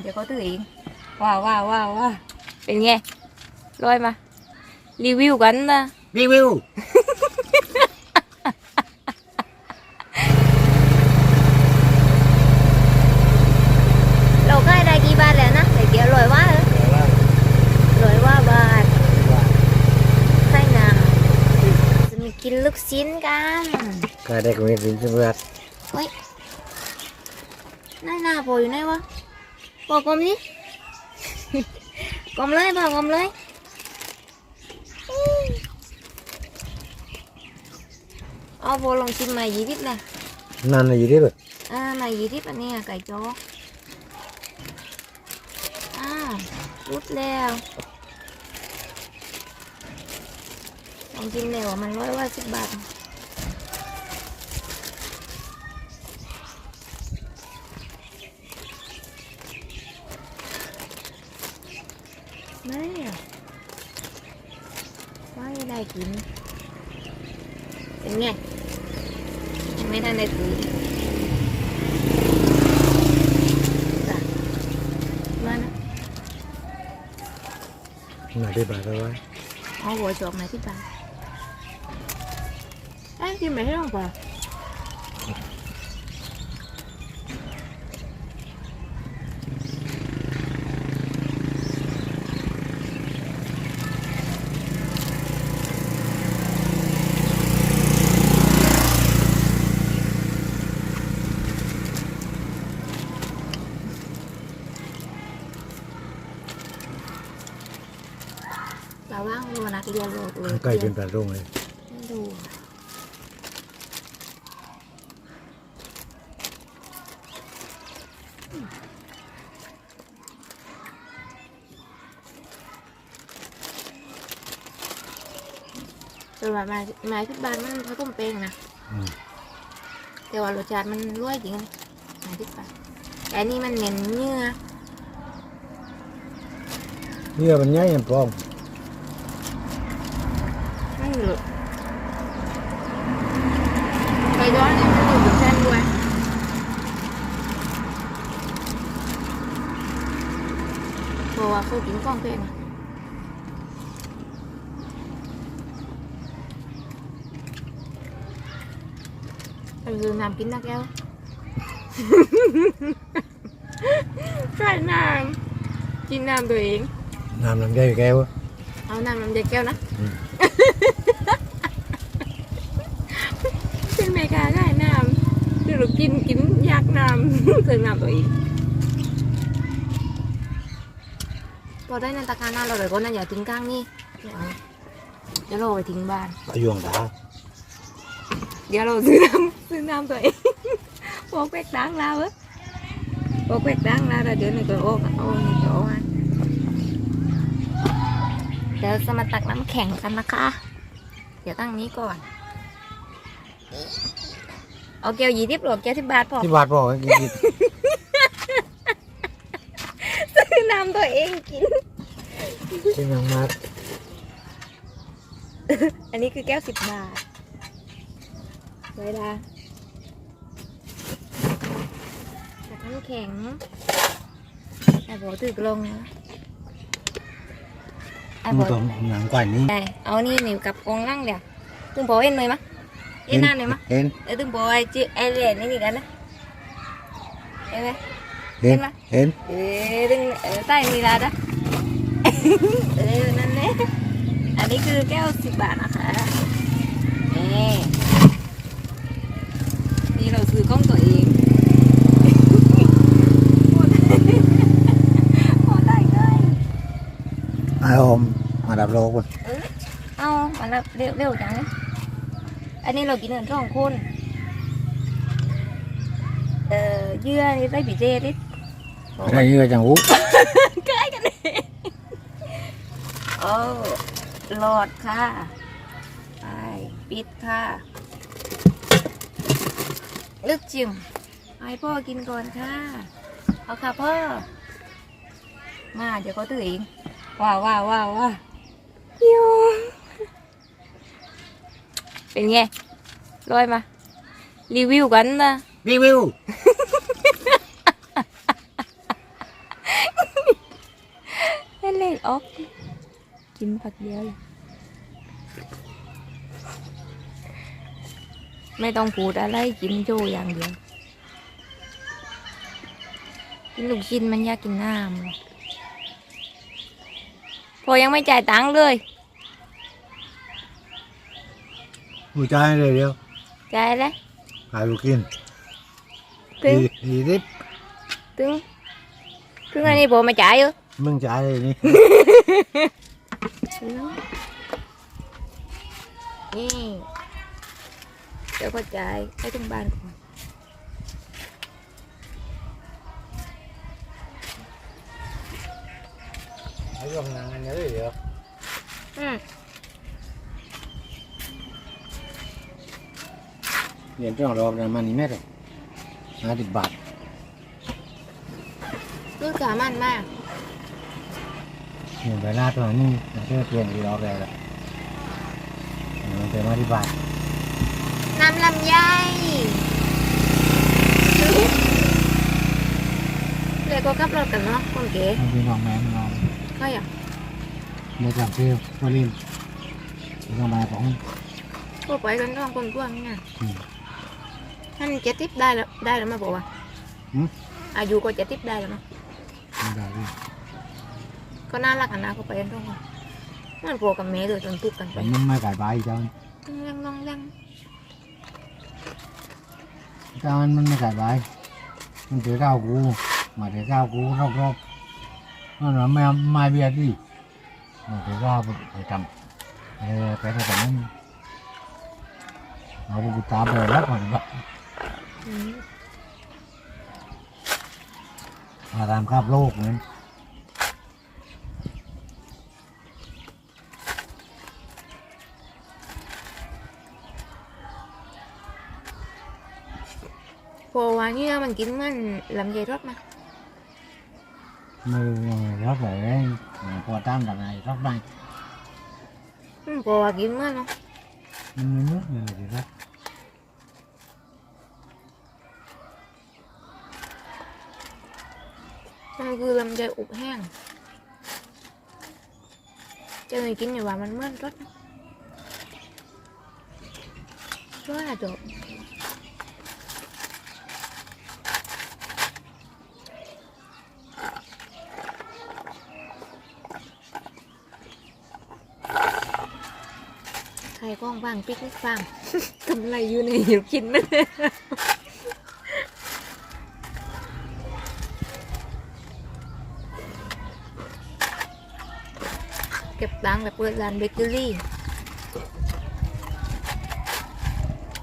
เดี๋ยวเขาถือเองว้าวว้าวว้าวว้าวเป็นไงลอยมา รีวิวกันนะรีวิวเราก็ได้กี่บาทแล้วนะแต่เดี๋ยวลอยว่าเหรอลอยว่าบาทใช่นะจะมีกินลูกชิ้นกันก็ได้กับเงินสินสมบัติเฮ้ยนายหน้าโผล่อยู่ไหนวะ บอกกลมดิกลมเลยบอกกลมเลยเอาโบลองชิมมายี่ทิพย์เลยนั่นน่ะอยู่ที่แบบอ่ามายี่ทิพย์อันนี้อะไก่จ้ออ่ารุดแล้วลองชิมเลยว่ามันร้อยว่าสิบบาท ไม่อะไม่ได้กิน เป็นไงยังไม่ทันได้ซื้อจ้ะมานะมาได้บาทแล้ววะเอาหัวจบมาที่ปากไอ้กินไปให้ลองป่ะเราว่างโลนักเรียนโลกเลยใกล้เป็นปลาโรงเลยดูแต่ว่ามามาที่บ้านมันเขาต้มเป้งนะอืมแต่ว่ารสชาติมันร่วยจริงนะมาที่บ้านแต่อันนี่มันเน้นเนื้อเนื้อมันใหญ่ยังปลอมไม่หลุดไก่ย้อนเนี่ยมันอยู่บนเส้นด้วยเพราะว่าเขากินกล้อง เพลงอะอันคือน้ำกินนักแก้วใส่น้ำกินน้ำตัวเองน้ำลำไยแก้ว เอาน้ำลำ ไยแก้วนะอืมเป็นเมกาได้น้ำคือเรากินกินอยากน้ำเติมน้ำตัวเองพอได้นันตะการน้ำเราเลยก็น่าอย่าทิ้งก้างนี่เดี๋ยวเอาเดี๋ยวเราเอาไปทิ้งบ้านปลายวงดาเดี๋ยวเราซื้อน้ำซื้อน้ำตัวเองบอกแควกดังแล้วเว้ยบอกแควกดังแล้วแต่เดี๋ยวหนึ่งก็โอ้เอาหนึ่งก็โอ้ให้เดี๋ยวจะมาตักน้ำแข็งกันนะคะ เดี๋ยวตั้งนี้ก่อน เอาแก้วยี่สิบหรอแก้วสิบบาทพอที่บาทบอกให้กินซื้อน้ำตัวเองกินที่ยังมาอันนี้คือแก้วสิบบาทเวลาตักน้ำแข็งไอ้บอกถือกลงนะไอ้บมึองกต้องหนังกว่านี้ ได้เอานี่หนิวกับกองล่างเดี๋ยวตึงบอกเอ็นเลยมะ เอ็นหน้าหน่อยมะเห็นเออตึงบอกไอ้จีไอ้เหรียญนี่นี่กันนะเห็นไหมเห็นเห็นไหมเห็นเออตึงเออใต้มีลาดะเออนั่นแหละอันนี้คือแก้วสิบบาทนะคะนี่นี่เราซื้อกล้องตัวเองโคตรโคตรได้เลยไอโอมมาดับโลกมันเอามาแล้วเร็วเร็วจังเลย อันนี้เรากินกันสองคนเอ่อเยื่อนี่ได้บีเจดิอะไรเยอะจังหูใกล้กันเองโอ้หลอดค่ะไปปิดค่ะลึกจิมให้พ่อกินก่อนค่ะ เอาค่ะพ่อ มาเดี๋ยวเขาตื่นเองว้าวว้าวว้าวว้าวโย เป็นไงลอยมา รีวิวกันนะรีวิวออก กินผักเดียวเลยไม่ต้องพูดอะไรกินโจอย่างเดียว กินลูกชิ้นมันอยากกินน้ำหรอกพอยังไม่จ่ายตังค์เลย ผู้ชายเลยเดียวจ่ายแล้วขายลูกกินถึง ดีดิบถึงถึงอันนี้พอมาจ่ายเออมึงจ่ายเลยนี่นี่เดี๋ยวก็จ่ายให้ถึงบ้านก่อนไอ้ยังงานเยอะเดียวอืมเรียนจ้องรอบประมาณนี้แม่เลยห้าสิบบาทคือขามันมากเรียนไปหน้าตัวนี้มันก็เปลี่ยนอีกรอบแล้วแหละมันเป็นมาที่บาทน้ำลำไยเลยก็ขับรถกันเนาะคนเก๋มันเป็นน้องแม่น้องก็อย่างเรียนจากเที่ยววอลินน้องแม่ของก็ไปกันท้องคนกว้างนี่นะอืม ท่านเจ็ดทิปได้แล้วได้แล้วมาบอกว่าหืม อายุก็เจ็ดทิปได้แล้วมั้งไม่ได้เลยก็น่ารักกันนะก็ไปกันท้องกันมันพอกับแม่เลยจนทุกข์กันไปแต่มันไม่ขายใบเจ้าลังลังลังเจ้ามันไม่ขายใบมันเจอข้าวกูมาเจอข้าวกูรอบๆนั่นแหละแม่ไม่เบียดดิมาเจอข้าวไปทำเออไปทำแบบนั้นเอาไปตามไปแล้วก่อนว่าอื มมาตามคาบโลกเหมือนพอวันนี้มันกินมันลำไยรสมามือรถเลยพอตั้งกับไงรถได้อืมพอว่ากินมันเนาะมันไม่มุกเลยสิครับ มันคือลำไยอบแห้งจะเลยกินอยู่ว่ามันเมื่อนรสว่าจบใครก้องบ้างปิกนิกบ้างทำอะไรอยู่ในหิวกินนะ เก็บตังแบบเปิดร้านเบเกอรี่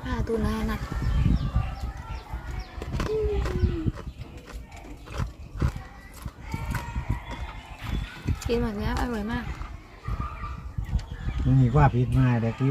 ค่าดูน่านักกินแบบนี้อร่อยมาก มันมีว่าพิษมาแต่ที่